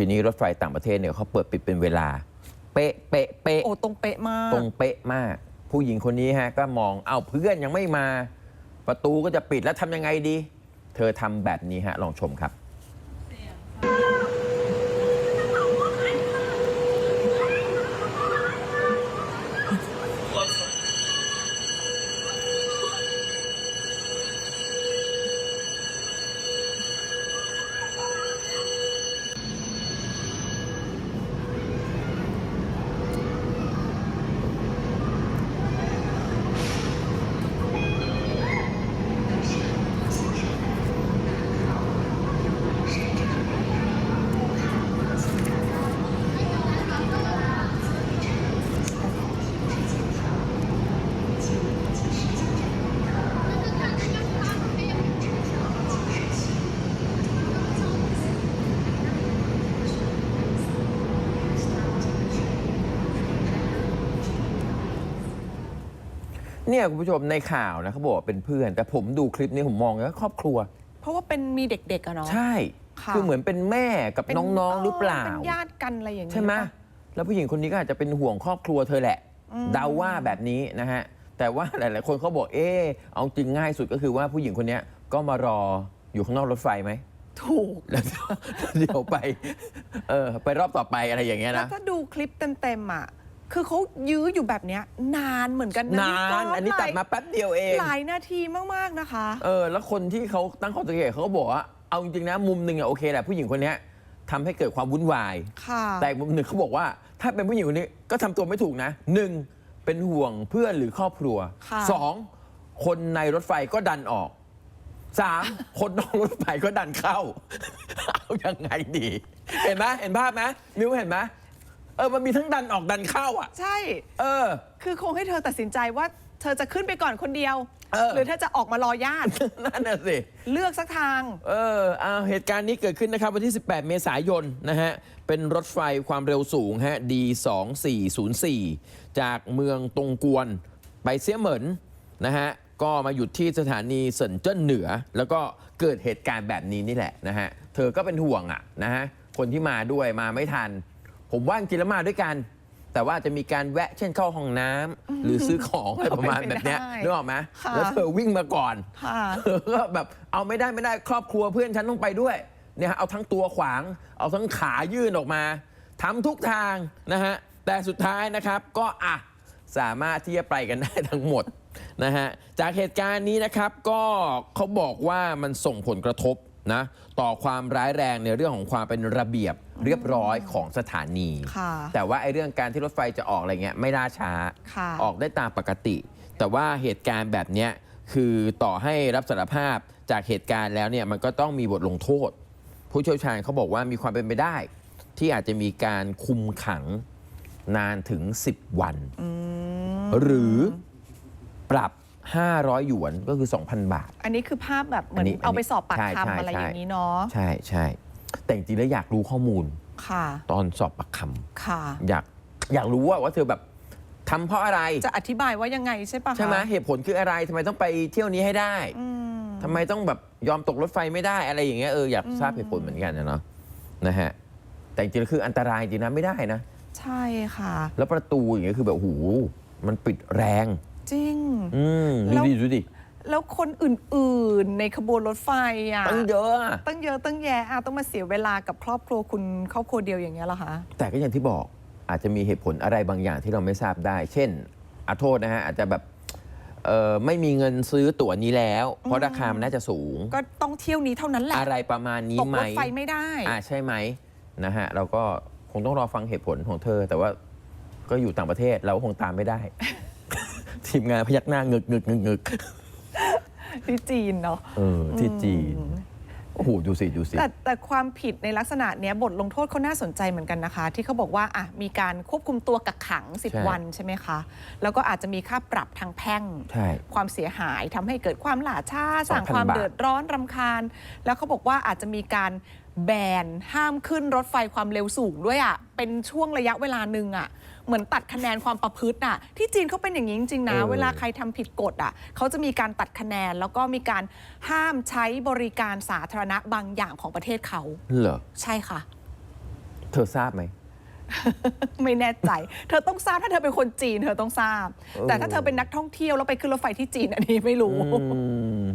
ทีนี้รถไฟต่างประเทศเนี่ยเขาเปิดปิดเป็นเวลา เป๊ะเป๊ะเป๊ะโอ้ตรงเป๊ะมากตรงเป๊ะมาก ผู้หญิงคนนี้ฮะก็มองเอ้าเพื่อนยังไม่มา ประตูก็จะปิดแล้วทำยังไงดี เธอทำแบบนี้ฮะลองชมครับ เนี่ยคุณผู้ชมในข่าวนะเขาบอกว่าเป็นเพื่อน แต่ผมดูคลิปนี้ผมมองว่าครอบครัว เพราะว่าเป็นมีเด็กๆอะเนาะ ใช่ค่ะคือเหมือนเป็นแม่กับเป็นน้องๆหรือเปล่า เป็นญาติกันอะไรอย่างนี้ใช่ไหมปะ แล้วผู้หญิงคนนี้ก็อาจจะเป็นห่วงครอบครัวเธอแหละ อืม เดาว่าแบบนี้นะฮะ แต่ว่าหลาย ๆ คนเขาบอก เออเอาจริงง่ายสุดก็คือว่าผู้หญิงคนเนี้ยก็มารออยู่ข้างนอกรถไฟไหม ถูก แล้วเดี๋ยวเดี๋ยวไป เออไปรอบต่อไปอะไรอย่างเงี้ยแล้วนะ ถ้าดูคลิปเต็มๆอะ คือเขายื้ออยู่แบบเนี้ยนานเหมือนกันนะนาน อันนี้ตัดมาแป๊บเดียวเอง หลายนาทีมากๆนะคะ เออ แล้วคนที่เขาตั้งข้อสังเกตเขาก็บอกว่า เอาจริงๆนะ มุมหนึ่งอะโอเคแหละผู้หญิงคนเนี้ยทำให้เกิดความวุ่นวาย ค่ะ แต่อีกมุมหนึ่งเขาบอกว่า ถ้าเป็นผู้หญิงคนนี้ก็ทำตัวไม่ถูกนะหนึ่งเป็นห่วงเพื่อนหรือครอบครัวค่ะ สองคนในรถไฟก็ดันออกสาม คนนอกรถไฟก็ดันเข้า เอายังไงดี เห็นไหมเห็นภาพไหมมิวเห็นไหม เออมันมีทั้งดันออกดันเข้าอะ ใช่ เออ คือคงให้เธอตัดสินใจว่า เธอจะขึ้นไปก่อนคนเดียว เออ หรือเธอจะออกมารอญาติ นั่นน่ะสิ เลือกสักทาง เออเอาเหตุการณ์นี้เกิดขึ้นนะครับ วันที่ 18 เมษายนนะฮะ เป็นรถไฟความเร็วสูงฮะ D2404 จากเมืองตงกวน ไปเสียเหมินนะฮะ ก็มาหยุดที่สถานีเซินเจิ้นเหนือ แล้วก็เกิดเหตุการณ์แบบนี้นี่แหละนะฮะ เธอก็เป็นห่วงอะนะฮะ คนที่มาด้วยมาไม่ทัน ผมว่าจริงๆแล้วมาด้วยกัน แต่ว่าจะมีการแวะเช่นเข้าห้องน้ำหรือซื้อของอะไรประมาณแบบเนี้ยเป็นไปได้นึกออกไหมค่ะ แล้วเธอวิ่งมาก่อน ค่ะเออก็แบบเอาไม่ได้ไม่ได้ครอบครัวเพื่อนฉันต้องไปด้วยเนี่ยฮะเอาทั้งตัวขวาง เอาทั้งขายื่นออกมาทำทุกทางนะฮะแต่สุดท้ายนะครับก็อะสามารถที่จะไปกันได้ทั้งหมดนะฮะจากเหตุการณ์นี้นะครับก็เขาบอกว่ามันส่งผลกระทบ นะต่อความร้ายแรงในเรื่องของความเป็นระเบียบเรียบร้อยของสถานี ค่ะแต่ว่าไอ้เรื่องการที่รถไฟจะออกอะไรเงี้ยไม่ล่าช้า ค่ะ ออกได้ตามปกติ แต่ว่าเหตุการณ์แบบเนี้ยคือต่อให้รับสารภาพจากเหตุการณ์แล้วเนี่ยมันก็ต้องมีบทลงโทษ ผู้เชี่ยวชาญเขาบอกว่ามีความเป็นไปได้ ที่อาจจะมีการคุมขังนานถึง 10 วันหรือปรับ 500 หยวนก็คือ 2,000 บาท อันนี้คือภาพแบบเหมือนอันนี้เอาไปสอบปากใช่ใช่คำอะไรใช่อย่างนี้เนาะใช่ใช่แต่จริงๆแล้วอยากรู้ข้อมูลค่ะ ตอนสอบปากคค่ะำอยากอยากรู้ว่าว่าเธอแบบทำเพราะอะไรจะอธิบายว่ายังไงใช่ปะคะใช่ไหมเหตุผลคืออะไรทำไมต้องไปเที่ยวนี้ให้ได้อืมทำไมต้องแบบยอมตกรถไฟไม่ได้อะไรอย่างเงี้ยเอออยากทราบเหตุผลเหมือนกันนะเนาะนะฮะแต่จริงๆแล้วคืออันตรายจริงนะไม่ได้นะ ใช่ค่ะ แล้วประตูอย่างเงี้ยคือแบบโอ้โหมันปิดแรง จริง อืมแล้ดูวดิดูดิ แล้วคนอื่นๆในขบวนรถไฟอะตั้งเยอะอะตั้งเยอะตั้งแยะอะต้องมาเสียเวลากับครอบครัวคุณครอบครัวเดียวอย่างเงี้ยเหรอคะ แต่ก็อย่างที่บอกอาจจะมีเหตุผลอะไรบางอย่างที่เราไม่ทราบได้ เช่นอาโทษนะฮะอาจจะแบบเออไม่มีเงินซื้อตั๋วนี้แล้ว เพราะราคามันน่าจะสูง ก็ต้องเที่ยวนี้เท่านั้นแหละอะไรประมาณนี้ตกไหมรถไฟไม่ได้ อ่าใช่ไหมนะฮะเราก็คงต้องรอฟังเหตุผลของเธอ แต่ว่าก็อยู่ต่างประเทศเราก็คงตามไม่ได้ ทีมงานพยักหน้าเงึกเงึกเงึกเงึกที่จีนเนาะเออที่จีน โอ้โห ดูสิ ดูสิ แต่แต่ความผิดในลักษณะเนี้ยบทลงโทษเขาน่าสนใจเหมือนกันนะคะ ที่เขาบอกว่าอะมีการควบคุมตัวกักขัง ใช่10 วันใช่ไหมคะ แล้วก็อาจจะมีค่าปรับทางแพ่ง ใช่ความเสียหายทำให้เกิดความหล่าช้าสร้าง2,000ความบาท เดือดร้อนรำคาญ แล้วเขาบอกว่าอาจจะมีการแบนห้ามขึ้นรถไฟความเร็วสูงด้วยอะ่ะเป็นช่วงระยะเวลาหนึ่งอะ่ะ เหมือนตัดคะแนนความประพฤติอะที่จีนเขาเป็นอย่างนี้จริงๆนะเออ เวลาใครทำผิดกฎอะเขาจะมีการตัดคะแนนแล้วก็มีการห้ามใช้บริการสาธารณะบางอย่างของประเทศเขาเหรอ ใช่ค่ะ เธอทราบไหม ไม่แน่ใจ เธอต้องทราบถ้าเธอเป็นคนจีน เธอต้องทราบ เออ แต่ถ้าเธอเป็นนักท่องเที่ยวแล้วไปขึ้นรถไฟที่จีนอันนี้ไม่รู้ อืม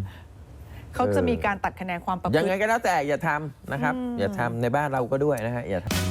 เขาจะเออมีการตัดคะแนนความประพยังฤไงติก็แล้วแต่อย่าทำนะครับ อย่าทำในบ้านเราก็ด้วยนะฮะอย่าทำ